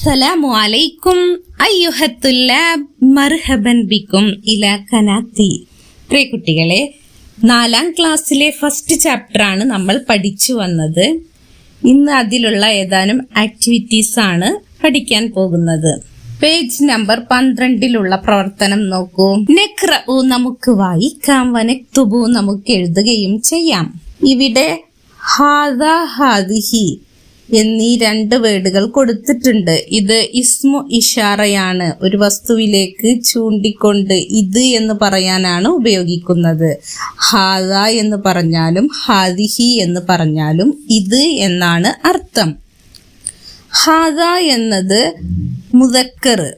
അസ്സലാമു അലൈക്കും. അയ്യുഹത്തുല്ലാബ് മർഹബൻ ബിക്കും ഇലാ കനാത്തി. പ്രിയ കുട്ടികളെ നാലാം ക്ലാസ്സിലെ ഫസ്റ്റ് ചാപ്റ്റർ ആണ് നമ്മൾ പഠിച്ചു വന്നത്. ഇന്ന് അതിലുള്ള ഏതാനും ആക്ടിവിറ്റീസ് ആണ് പഠിക്കാൻ പോകുന്നത്. പേജ് നമ്പർ പന്ത്രണ്ടിലുള്ള പ്രവർത്തനം നോക്കൂ. നെക്രഉ നമുക്ക് വായിക്കാം വനക്തുബു നമുക്ക് എഴുതുകയും ചെയ്യാം. ഇവിടെ ഹാദ ഹാദിഹി എന്നീ രണ്ട് വേർഡുകൾ കൊടുത്തിട്ടുണ്ട്. ഇത് ഇസ്മു ഇഷാറയാണ്. ഒരു വസ്തുവിലേക്ക് ചൂണ്ടിക്കൊണ്ട് ഇത് എന്ന് പറയാനാണ് ഉപയോഗിക്കുന്നത്. ഹാദ എന്ന് പറഞ്ഞാലും ഹാദിഹി എന്ന് പറഞ്ഞാലും ഇത് എന്നാണ് അർത്ഥം. ഹാദ എന്നത് മുതക്കർ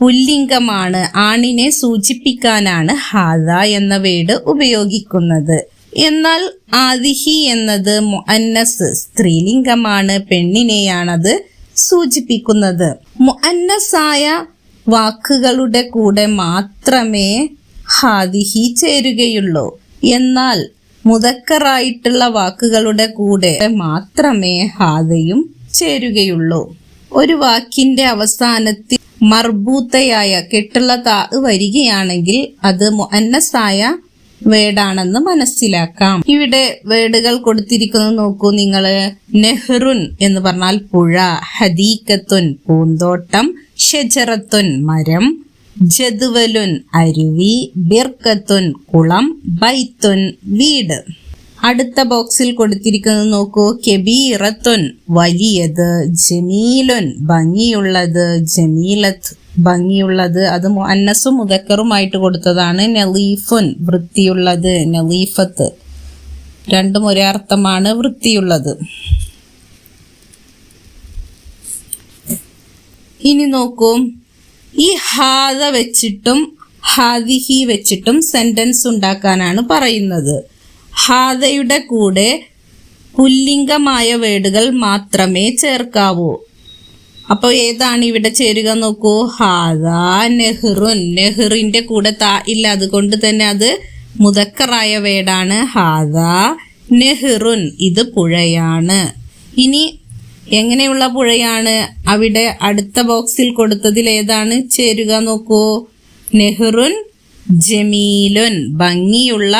പുല്ലിംഗമാണ്. ആണിനെ സൂചിപ്പിക്കാനാണ് ഹാദ എന്ന വേർഡ് ഉപയോഗിക്കുന്നത്. എന്നാൽ ആദിഹി എന്നത് മുഅന്നസ് സ്ത്രീലിംഗമാണ് പെണ്ണിനെയാണത് സൂചിപ്പിക്കുന്നത്. മുഅന്നസായ വാക്കുകളുടെ കൂടെ മാത്രമേ ഹാദിഹി ചേരുകയുള്ളൂ. എന്നാൽ മുതക്കറായിട്ടുള്ള വാക്കുകളുടെ കൂടെ മാത്രമേ ഹാദയും ചേരുകയുള്ളൂ. ഒരു വാക്കിന്റെ അവസാനത്തിൽ മർബൂത്തയായ കെട്ടുള്ള താ വരികയാണെങ്കിൽ അത് മുഅന്നസായ വേർഡാണെന്ന് മനസ്സിലാക്കാം. ഇവിടെ വേർഡുകൾ കൊടുത്തിരിക്കുന്നത് നോക്കൂ. നിങ്ങൾ നെഹ്റുൻ എന്ന് പറഞ്ഞാൽ പുഴ ഹദീക്കത്തുൻ പൂന്തോട്ടം ഷജറത്തുൻ മരം ജതുവലുൻ അരുവി ബിർക്കത്തുൻ കുളം ബൈത്തുൻ വീട്. അടുത്ത ബോക്സിൽ കൊടുത്തിരിക്കുന്നത് നോക്കൂ. കെബീറത്തുൻ വലിയത് ജമീലുൻ ഭംഗിയുള്ളത് ജമീലത്ത് ഭംഗിയുള്ളത് അത് അന്നസും മുതക്കറുമായിട്ട് കൊടുത്തതാണ്. നലീഫുൻ വൃത്തിയുള്ളത് നലീഫത്ത്. രണ്ടും ഒരേ അർത്ഥമാണ് വൃത്തിയുള്ളത്. ഇനി നോക്കൂ. ഈ ഹാദ വെച്ചിട്ടും ഹാദിഹി വെച്ചിട്ടും സെന്റൻസ് ഉണ്ടാക്കാനാണ് പറയുന്നത്. ഹാദയുടെ കൂടെ പുല്ലിംഗമായ വേർഡുകൾ മാത്രമേ ചേർക്കാവൂ. അപ്പോൾ ഏതാണ് ഇവിടെ ചേരുക നോക്കൂ? ഹാദ നെഹ്റുൻ നെഹ്റിന്റെ കൂടെ താ ഇല്ല അതുകൊണ്ട് തന്നെ അത് മുതക്കറായ വേടാണ്. ഹാദ നെഹ്റുൻ ഇത് പുഴയാണ്. ഇനി എങ്ങനെയുള്ള പുഴയാണ്? അവിടെ അടുത്ത ബോക്സിൽ കൊടുത്തതിൽ ഏതാണ് ചേരുക നോക്കൂ? നെഹ്റുൻ ജമീലുൻ ഭംഗിയുള്ള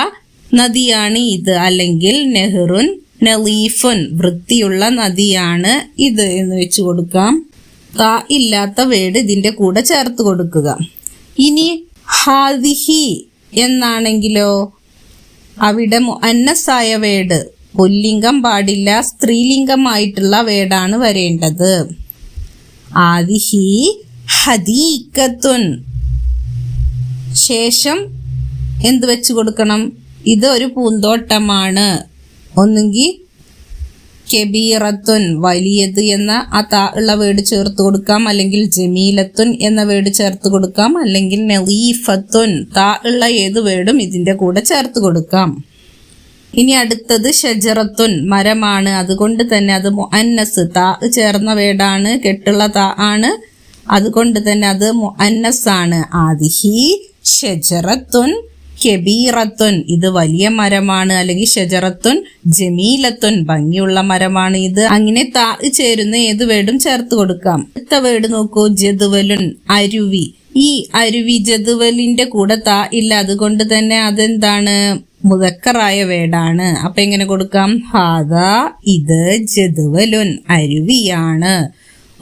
നദിയാണ് ഇത്. അല്ലെങ്കിൽ നെഹ്റുൻ നലീഫുൻ വൃത്തിയുള്ള നദിയാണ് ഇത് എന്ന് വെച്ച് കൊടുക്കാം. ത ഇല്ലാത്ത വേർഡ് ഇതിന്റെ കൂടെ ചേർത്ത് കൊടുക്കുക. ഇനി ഹാദിഹി എന്നാണെങ്കിലോ? അവിടെ അന്നസായ വേഡ് പുല്ലിംഗം പാടില്ല സ്ത്രീലിംഗമായിട്ടുള്ള വേടാണ് വരേണ്ടത്. ആദിഹി ഹദീക്കത്തുൻ ശേഷം എന്ത് വെച്ച് കൊടുക്കണം? ഇത് ഒരു പൂന്തോട്ടമാണ്. ഒന്നുകിൽ കെബീറത്തുൻ വലിയത് എന്ന ആ താ ഉള്ള വേർഡ് ചേർത്ത് കൊടുക്കാം. അല്ലെങ്കിൽ ജമീലത്തുൻ എന്ന വേർഡ് ചേർത്ത് കൊടുക്കാം. അല്ലെങ്കിൽ നെലീഫത്തുൻ താ ഉള്ള ഏത് വേടും ഇതിന്റെ കൂടെ ചേർത്ത് കൊടുക്കാം. ഇനി അടുത്തത് ഷജറത്തുൻ മരമാണ്. അതുകൊണ്ട് തന്നെ അത് മുഅന്നസ് താ ചേർന്ന വേർഡാണ്. കെട്ടുള്ള താ ആണ്. അതുകൊണ്ട് തന്നെ അത് മുഅന്നസ് ആണ് ആദിഹി ഷജറത്തുൻ കെബീറത്തുൻ ഇത് വലിയ മരമാണ്. അല്ലെങ്കിൽ ഷജറത്തുൻ ജമീലത്തുൻ ഭംഗിയുള്ള മരമാണ് ഇത്. അങ്ങനെ താ ചേരുന്ന ഏത് വേർഡും ചേർത്ത് കൊടുക്കാം. അടുത്ത വേർഡ് നോക്കൂ ജതുവലുൻ അരുവി. ഈ അരുവി ജതുവലിന്റെ കൂടെ താ ഇല്ല അതുകൊണ്ട് തന്നെ അതെന്താണ്? മുതക്കറായ വേടാണ്. അപ്പൊ എങ്ങനെ കൊടുക്കാം? ഹാദ ഇത് ജതുവലുൻ അരുവിയാണ്.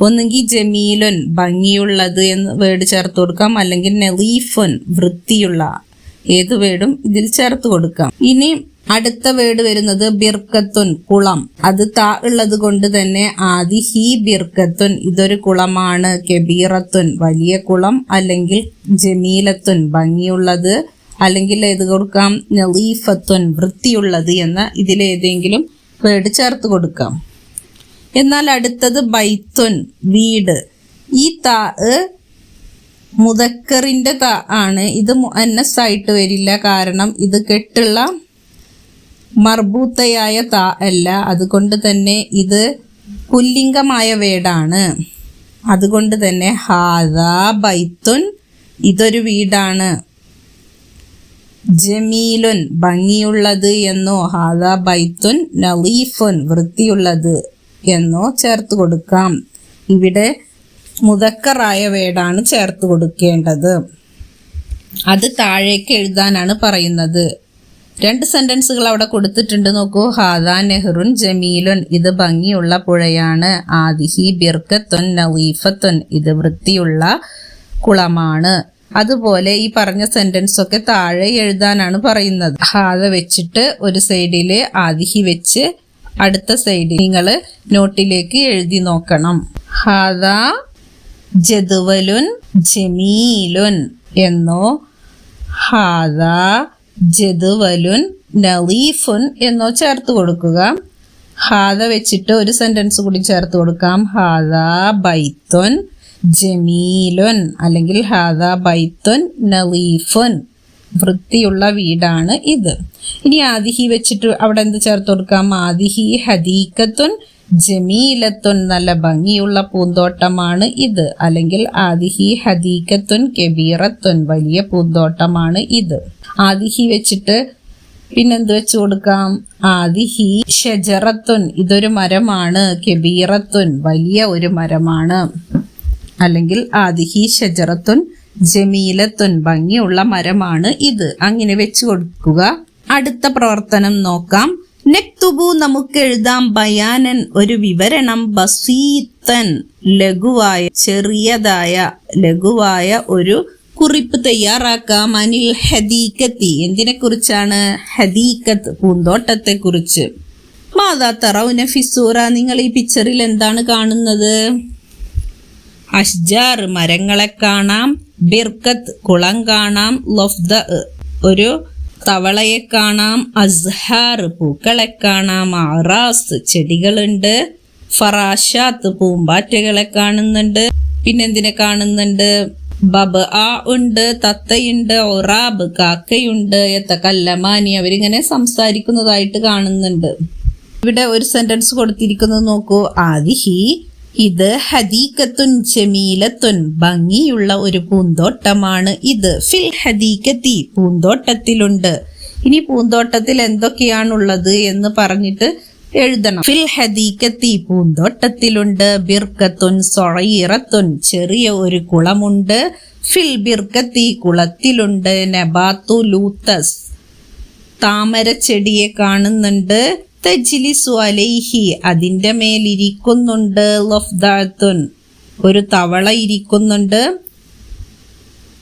ഒന്നുകിൽ ജമീലുൻ ഭംഗിയുള്ളത് എന്ന് വേർഡ് ചേർത്ത് കൊടുക്കാം. അല്ലെങ്കിൽ നെലീഫുൻ വൃത്തിയുള്ള ഏത് വേർഡും ഇതിൽ ചേർത്ത് കൊടുക്കാം. ഇനി അടുത്ത വേർഡ് വരുന്നത് ബിർക്കത്തുൻ കുളം. അത് താ ഉള്ളത് കൊണ്ട് തന്നെ ആദി ഹി ബിർക്കത്തുൻ ഇതൊരു കുളമാണ്. കെബീറത്തുൻ വലിയ കുളം അല്ലെങ്കിൽ ജമീലത്തുൻ ഭംഗിയുള്ളത് അല്ലെങ്കിൽ ഏത് കൊടുക്കാം? നലീഫത്തുൻ വൃത്തിയുള്ളത് എന്ന ഇതിലേതെങ്കിലും വേർഡ് ചേർത്ത് കൊടുക്കാം. എന്നാൽ അടുത്തത് ബൈത്തുൻ വീട്. ഈ താ മുതക്കറിന്റെ ത ആണ്. ഇത് മുഅന്നസായിട്ട് വരില്ല. കാരണം ഇത് കെട്ടുള്ള മർബൂത്തയായ താ അല്ല. അതുകൊണ്ട് തന്നെ ഇത് പുല്ലിംഗമായ വേടാണ്. അതുകൊണ്ട് തന്നെ ഹാദാ ബൈത്തുൻ ഇതൊരു വീടാണ്. ജമീലുൻ ഭംഗിയുള്ളത് എന്നോ ഹാദാ ബൈത്തുൻ നലീഫുൻ വൃത്തിയുള്ളത് എന്നോ ചേർത്ത് കൊടുക്കാം. ഇവിടെ മുതക്കറായ വേടാണ് ചേർത്ത് കൊടുക്കേണ്ടത്. അത് താഴേക്ക് എഴുതാനാണ് പറയുന്നത്. രണ്ട് സെന്റൻസുകൾ അവിടെ കൊടുത്തിട്ടുണ്ട് നോക്കൂ. ഹാദാ നെഹ്റുൻ ജമീലുൻ ഇത് ഭംഗിയുള്ള പുഴയാണ്. ആദിഹി ബിർക്കത്തുൻ നവീഫത്തൊൻ ഇത് വൃത്തിയുള്ള കുളമാണ്. അതുപോലെ ഈ പറഞ്ഞ സെന്റൻസ് ഒക്കെ താഴെ എഴുതാനാണ് പറയുന്നത്. ഹാദ വെച്ചിട്ട് ഒരു സൈഡിൽ ആദിഹി വെച്ച് അടുത്ത സൈഡിൽ നിങ്ങൾ നോട്ടിലേക്ക് എഴുതി നോക്കണം. ഹാദ ജദുവലുൻ ജമീലുൻ എന്നോ ഹാദ ജദുവലുൻ നലീഫുൻ എന്നോ ചേർത്ത് കൊടുക്കുക. ഹാദ വെച്ചിട്ട് ഒരു സെന്റൻസ് കൂടി ചേർത്ത് കൊടുക്കാം. ഹാദ ബൈത്തുൻ ജമീലുൻ അല്ലെങ്കിൽ ഹാദ ബൈത്തുൻ നലീഫുൻ. വൃത്തിയുള്ള വീടാണ് ഇത്. ഇനി ആദിഹി വെച്ചിട്ട് അവിടെ എന്ത് ചേർത്ത് കൊടുക്കാം? ആദിഹി ഹദീക്കത്തുൻ ജമീലത്തുൻ നല്ല ഭംഗിയുള്ള പൂന്തോട്ടമാണ് ഇത്. അല്ലെങ്കിൽ ആദിഹി ഹദീക്കത്തുൻ കെബീറത്തുൻ വലിയ പൂന്തോട്ടമാണ് ഇത്. ആദിഹി വെച്ചിട്ട് പിന്നെന്ത് വെച്ച് കൊടുക്കാം? ആദിഹി ഷജറത്തുൻ ഇതൊരു മരമാണ്. കെബീറത്തുൻ വലിയ ഒരു മരമാണ്. അല്ലെങ്കിൽ ആദിഹി ഷജറത്തുൻ ജമീലത്തുൻ ഭംഗിയുള്ള മരമാണ് ഇത്. അങ്ങനെ വെച്ച് കൊടുക്കുക. അടുത്ത പ്രവർത്തനം നോക്കാം. നെക്തുബു നമുക്ക് എഴുതാം ബയാനൻ ഒരു വിവരണം ബസീത്തൻ ലഘുവായ ചെറിയതായ ലഘുവായ ഒരു കുറിപ്പ് തയ്യാറാക്കാം. അനിൽ ഹദീക്കത്തി എന്തിനെ കുറിച്ചാണ് ഹദീക്കത്ത് പൂന്തോട്ടത്തെ കുറിച്ച് മാതാ തറൗന ഫിസൂറ നിങ്ങൾ ഈ പിക്ചറിൽ എന്താണ് കാണുന്നത്? അഷ്ജാർ മരങ്ങളെ കാണാം ബിർക്കത്ത് കുളം കാണാം ലൊഫ്ദ ഒരു തവളയെ കാണാം അസ്ഹാർ പൂക്കളെ കാണാം ആറാസ് ചെടികളുണ്ട് ഫറാഷാത്ത് പൂമ്പാറ്റകളെ കാണുന്നുണ്ട്. പിന്നെന്തിനെ കാണുന്നുണ്ട്? ബബ് ആ ഉണ്ട് തത്തയുണ്ട് ഒറാബ് കാക്കയുണ്ട് എത്ത കല്ലമാനി അവരിങ്ങനെ സംസാരിക്കുന്നതായിട്ട് കാണുന്നുണ്ട്. ഇവിടെ ഒരു സെന്റൻസ് കൊടുത്തിരിക്കുന്നത് നോക്കൂ. ആദിഹി ഇത് ഹദീക്കത്തുൻ ജമീലത്തുൻ ഭംഗിയുള്ള ഒരു പൂന്തോട്ടമാണ് ഇത്. ഫിൽ ഹദീക്കത്തി പൂന്തോട്ടത്തിലുണ്ട്. ഇനി പൂന്തോട്ടത്തിൽ എന്തൊക്കെയാണുള്ളത് എന്ന് പറഞ്ഞിട്ട് എഴുതണം. ഫിൽ ഹദീക്കത്തി പൂന്തോട്ടത്തിലുണ്ട്. ബിർക്കത്തുൻ സൊഴയിറത്തുൻ ചെറിയ ഒരു കുളമുണ്ട്. ഫിൽ ബിർക്കത്തി കുളത്തിലുണ്ട്. നബാത്തു ലൂത്തസ് താമര ചെടിയെ കാണുന്നുണ്ട്. തജ്ലിസു അലൈഹി അതിന്റെ മേലിരിക്കുന്നുണ്ട് ലഫ്ദാത്തുൻ. ഒരു തവള ഇരിക്കുന്നുണ്ട്.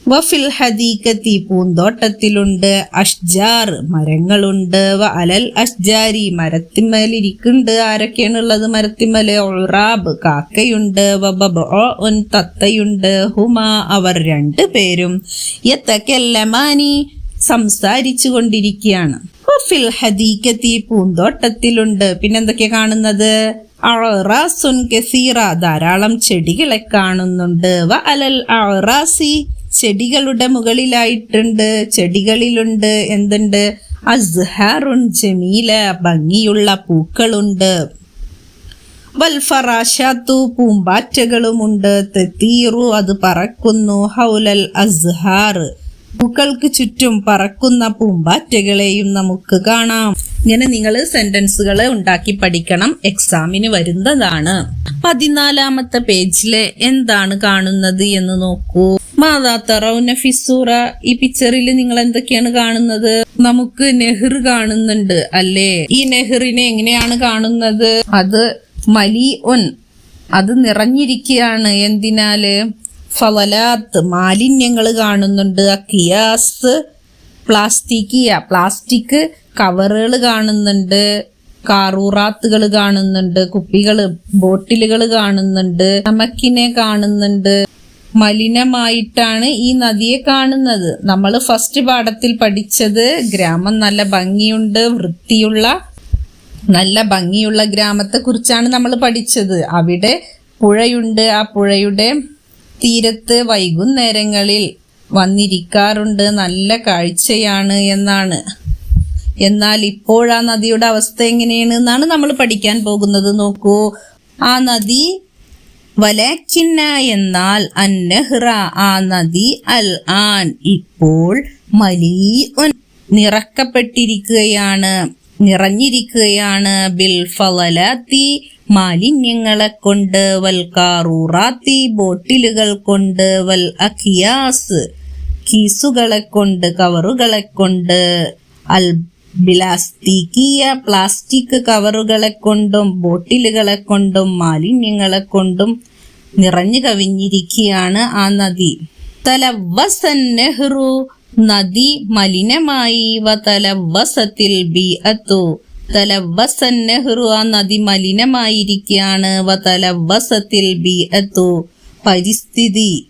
വഫിൽ ഹദീഖത്തി പൂന്തോട്ടത്തിലുണ്ട്. അഷ്ജാർ മരങ്ങളുണ്ട്. വ അലൽ അഷ്ജാരി മരത്തിന്മേലിരിക്കുന്നുണ്ട് ആരൊക്കെയാണുള്ളത് മരത്തിന്മേൽ ഒറാബ് കാക്കയുണ്ട്. വബബുൻ തത്തയുണ്ട്. ഹുമ അവർ രണ്ടു പേരും യത്തക്കെല്ലമാനി സംസാരിച്ചു കൊണ്ടിരിക്കുകയാണ് ഫിൽ പൂന്തോട്ടത്തിലുണ്ട്. പിന്നെന്തൊക്കെ കാണുന്നത്? കസീറ ധാരാളം ചെടികളെ കാണുന്നുണ്ട്. ചെടികളുടെ മുകളിലായിട്ടുണ്ട് ചെടികളിലുണ്ട് എന്തുണ്ട്? അസ്ഹാറുൻ ജമീല ഭംഗിയുള്ള പൂക്കളുണ്ട്. വൽഫറാഷാത്തു പൂമ്പാറ്റകളുമുണ്ട്. തെത്തീറു അത് പറക്കുന്നു. ഹൗലൽ അസ്ഹാർ പൂക്കൾക്ക് ചുറ്റും പറക്കുന്ന പൂമ്പാറ്റകളെയും നമുക്ക് കാണാം. ഇങ്ങനെ നിങ്ങൾ സെന്റൻസുകൾ ഉണ്ടാക്കി പഠിക്കണം. എക്സാമിന് വരുന്നതാണ്. പതിനാലാമത്തെ പേജിൽ എന്താണ് കാണുന്നത് എന്ന് നോക്കൂ. മാതാത്തറൗന ഫിസൂറ ഈ പിക്ചറിൽ നിങ്ങൾ എന്തൊക്കെയാണ് കാണുന്നത്? നമുക്ക് നെഹ്റു കാണുന്നുണ്ട് അല്ലേ? ഈ നെഹ്റിനെ എങ്ങനെയാണ് കാണുന്നത്? അത് മലി ഒൻ അത് നിറഞ്ഞിരിക്കുകയാണ്. എന്തിനാല്? ഫലലാത്ത് മാലിന്യങ്ങൾ കാണുന്നുണ്ട്. അക്കിയാസ് പ്ലാസ്റ്റിക് പ്ലാസ്റ്റിക് കവറുകൾ കാണുന്നുണ്ട്. കാറൂറാത്തുകൾ കാണുന്നുണ്ട്. കുപ്പികൾ ബോട്ടിലുകൾ കാണുന്നുണ്ട്. നമക്കിനെ കാണുന്നുണ്ട്. മലിനമായിട്ടാണ് ഈ നദിയെ കാണുന്നത്. നമ്മൾ ഫസ്റ്റ് പാഠത്തിൽ പഠിച്ചത് ഗ്രാമം നല്ല ഭംഗിയുണ്ട് വൃത്തിയുള്ള നല്ല ഭംഗിയുള്ള ഗ്രാമത്തെ കുറിച്ചാണ് നമ്മൾ പഠിച്ചത്. അവിടെ പുഴയുണ്ട്. ആ പുഴയുടെ തീരത്ത് വൈകുന്നേരങ്ങളിൽ വന്നിരിക്കാറുണ്ട്. നല്ല കാഴ്ചയാണ് എന്നാണ്. എന്നാൽ ഇപ്പോൾ ആ നദിയുടെ അവസ്ഥ എങ്ങനെയാണ് എന്നാണ് നമ്മൾ പഠിക്കാൻ പോകുന്നത്. നോക്കൂ. ആ നദി വലാക്കിന്ന എന്നാൽ അന്നഹ്റ. ആ നദി അൽ ആൻ ഇപ്പോൾ മലീ നിറക്കപ്പെട്ടിരിക്കുകയാണ്. നിറഞ്ഞിരിക്കുകയാണ്. ബിൽ ഫലലാത്തി മാലിന്യങ്ങളെ കൊണ്ട് വൽ കാറൂറാത്തി ബോട്ടിലുകൾ കൊണ്ട് വൽ അഖിയാസ് കീസുകളെ കൊണ്ട് കവറുകളെ കൊണ്ട് അൽ ബിലാസ്തീക്കിയ പ്ലാസ്റ്റിക് കവറുകളെ കൊണ്ടും ബോട്ടിലുകളെ കൊണ്ടും മാലിന്യങ്ങളെ കൊണ്ടും നിറഞ്ഞു കവിഞ്ഞിരിക്കുകയാണ് ആ നദി. തലവസൻ നെഹ്റു നദി മലിനമായി വ ബിഅത്തു. ബി അത്തു തലവസൻ നെഹ്റു ആ നദി മലിനമായിരിക്കുകയാണ് വ തലവസത്തിൽ ബി അത്തു പരിസ്ഥിതി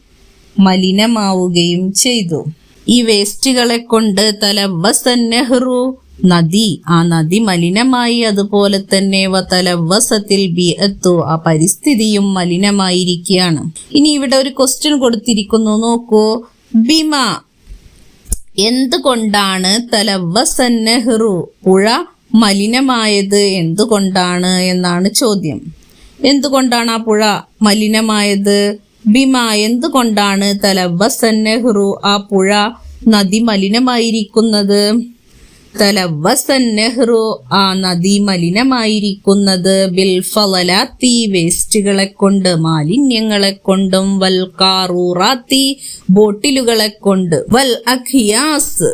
മലിനമാവുകയും ചെയ്തു. ഈ വേസ്റ്റുകളെ കൊണ്ട് തലവസൻ നെഹ്റു നദി ആ നദി മലിനമായി അതുപോലെ തന്നെ തലവസത്തിൽ ബി എത്തു ആ പരിസ്ഥിതിയും മലിനമായിരിക്കുകയാണ് ഇനി ഇവിടെ ഒരു ക്വസ്റ്റ്യൻ കൊടുത്തിരിക്കുന്നു. നോക്കൂ. ബിമ എന്തുകൊണ്ടാണ് തലവസൻ നെഹ്റു പുഴ മലിനമായത്? എന്തുകൊണ്ടാണ് എന്നാണ് ചോദ്യം. എന്തുകൊണ്ടാണ് ആ പുഴ മലിനമായത്? ഭീമ എന്തുകൊണ്ടാണ് തലവസൻ നെഹ്റു ആ പുഴ നദി മലിനമായിരിക്കുന്നത്? തലവസൻ നെഹ്റു ആ നദി മലിനമായിരിക്കുന്നത്. ബിൽ ഫലലാത്തി വേസ്റ്റുകളെ കൊണ്ട് മാലിന്യങ്ങളെ കൊണ്ടും വൽ കാറൂറാത്തി ബോട്ടിലുകളെ കൊണ്ട് വൽ അഖിയാസ്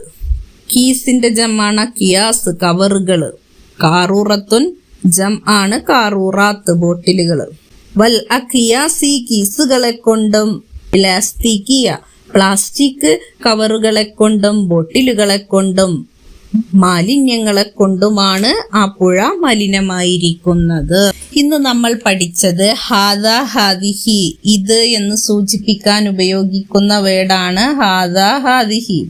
കീസിന്റെ ജമാണ് കിയാസ് കവറുകൾ കാറൂറത്തുൻ ജം ആണ് കാറൂറാത്ത് ബോട്ടിലുകൾ. വൽ അഖിയാസി കീസുകളെ കൊണ്ടും പ്ലാസ്റ്റിക്കിയ പ്ലാസ്റ്റിക് കവറുകളെ കൊണ്ടും ബോട്ടിലുകളെ കൊണ്ടും മാലിന്യങ്ങളെ കൊണ്ടുമാണ് ആ പുഴ മലിനമായിരിക്കുന്നത്. ഇന്ന് നമ്മൾ പഠിച്ചത് ഹാദ ഹാദിഹി ഇത് എന്ന് സൂചിപ്പിക്കാൻ ഉപയോഗിക്കുന്ന വേർഡാണ് ഹാദ ഹാദിഹി.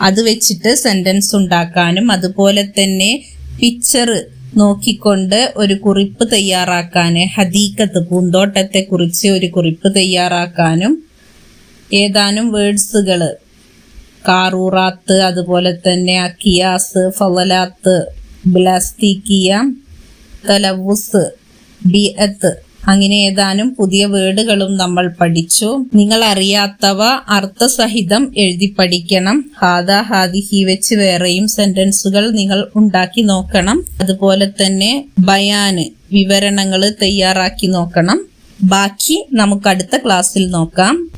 അത് വെച്ചിട്ട് സെന്റൻസ് ഉണ്ടാക്കാനും അതുപോലെ തന്നെ പിക്ചർ നോക്കിക്കൊണ്ട് ഒരു കുറിപ്പ് തയ്യാറാക്കാൻ ഹദീക്കത്ത് പൂന്തോട്ടത്തെ കുറിച്ച് ഒരു കുറിപ്പ് തയ്യാറാക്കാനും ഏതാനും വേർഡ്സുകൾ കാറൂറാത്ത് അതുപോലെ തന്നെ അക്കിയാസ് ഫവലാത്ത് ബ്ലാസ്തിക്കിയ തലവുസ് ബിഅത്ത് അങ്ങനെ ഏതാനും പുതിയ വേർഡുകളും നമ്മൾ പഠിച്ചു. നിങ്ങൾ അറിയാത്തവ അർത്ഥസഹിതം എഴുതി പഠിക്കണം. ഹാദ ഹാദിഹി വെച്ച് വേറെയും സെന്റൻസുകൾ നിങ്ങൾ ഉണ്ടാക്കി നോക്കണം. അതുപോലെ തന്നെ ബയാന് വിവരണങ്ങൾ തയ്യാറാക്കി നോക്കണം. ബാക്കി നമുക്ക് അടുത്ത ക്ലാസ്സിൽ നോക്കാം.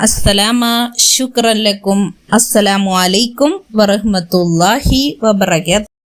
അസ്സലാമ ശുക്രൻ ലക്കും അസ്സലാമു അലൈക്കും വറഹ്മത്തുള്ളാഹി വബറകാതുഹു